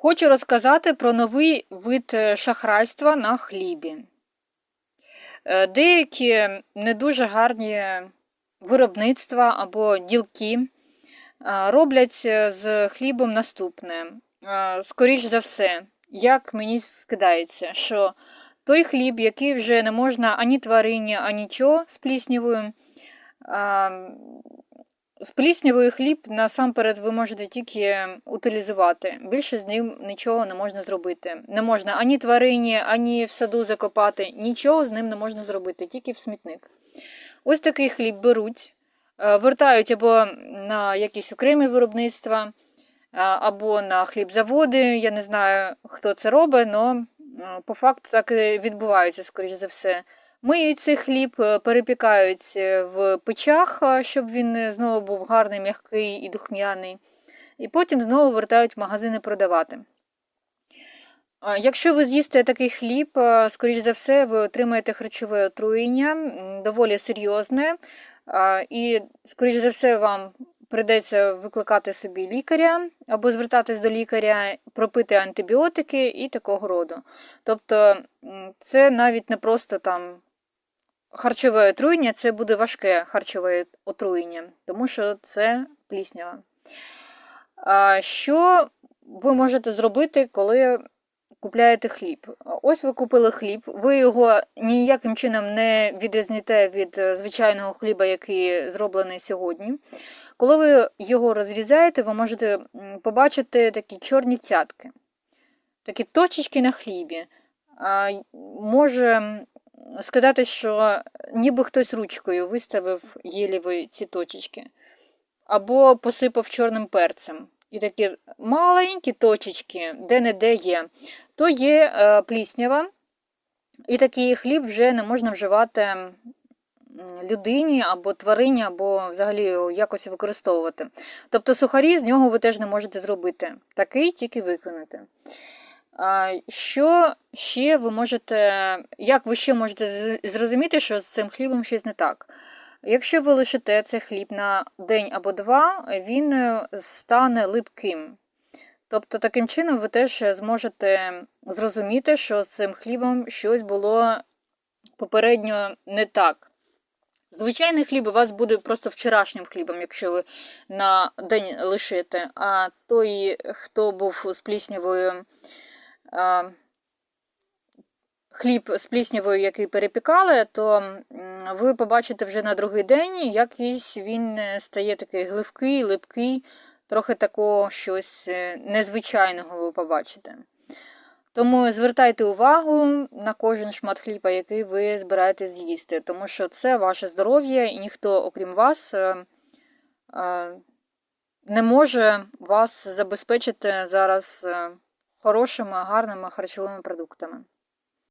Хочу розказати про новий вид е, шахрайства на хлібі. Е, Деякі не дуже гарні виробництва або ділки е, роблять з хлібом наступне. Скоріш за все, як мені скидається, що той хліб, який вже не можна ані тварині, ані нічого з пліснявою, з пліснявою хліб насамперед ви можете тільки утилізувати. Більше з ним нічого не можна зробити. Не можна ані тварині, ані в саду закопати. Нічого з ним не можна зробити, тільки в смітник. Ось такий хліб беруть, е, вертають або на якісь окремі виробництва, або на хлібзаводи. Я не знаю, хто це робить, але по факту так і відбувається, скоріш за все. Миють цей хліб, е, перепікають е, в печах, е, щоб він знову був гарний, м'який і духмяний. І потім знову вертають в магазини продавати. Якщо ви з'їсте такий хліб, скоріш за все, ви отримаєте харчове отруєння, доволі серйозне, і, скоріш за все, вам прийдеться викликати собі лікаря або звертатись до лікаря, пропити антибіотики і такого роду. Тобто це навіть не просто там харчове отруєння, це буде важке харчове отруєння, тому що це пліснява. Що ви можете зробити, коли купляєте хліб? Ось ви купили хліб, ви його ніяким чином не відрізніте від е, звичайного хліба, який зроблений сьогодні. Коли ви його розрізаєте, ви можете побачити такі чорні цятки, такі точечки на хлібі. Може сказати, що ніби хтось ручкою виставив єліві ці точечки або посипав чорним перцем. І такі маленькі точечки, де-не-де є, то є е, пліснява, і такий хліб вже не можна вживати людині або тварині, або взагалі якось використовувати. Тобто сухарі з нього ви теж не можете зробити. Такий тільки викинути. Що ще ви можете, як ви ще можете зрозуміти, що з цим хлібом щось не так? Якщо ви лишите цей хліб на день або два, він е, стане липким. Тобто, таким чином ви теж зможете зрозуміти, що з цим хлібом щось було попередньо не так. Звичайний хліб у вас буде просто вчорашнім хлібом, якщо ви на день лишите. А той, хто був з пліснявою, хліб з пліснявою, який перепікали, то ви побачите вже на другий день, якийсь він е, стає такий гливкий, липкий, трохи такого щось е, незвичайного ви побачите. Тому звертайте увагу на кожен шмат хліба, який ви збираєтесь з'їсти, тому що це ваше здоров'я, і ніхто, окрім вас, е, не може вас забезпечити зараз хорошими, гарними харчовими продуктами.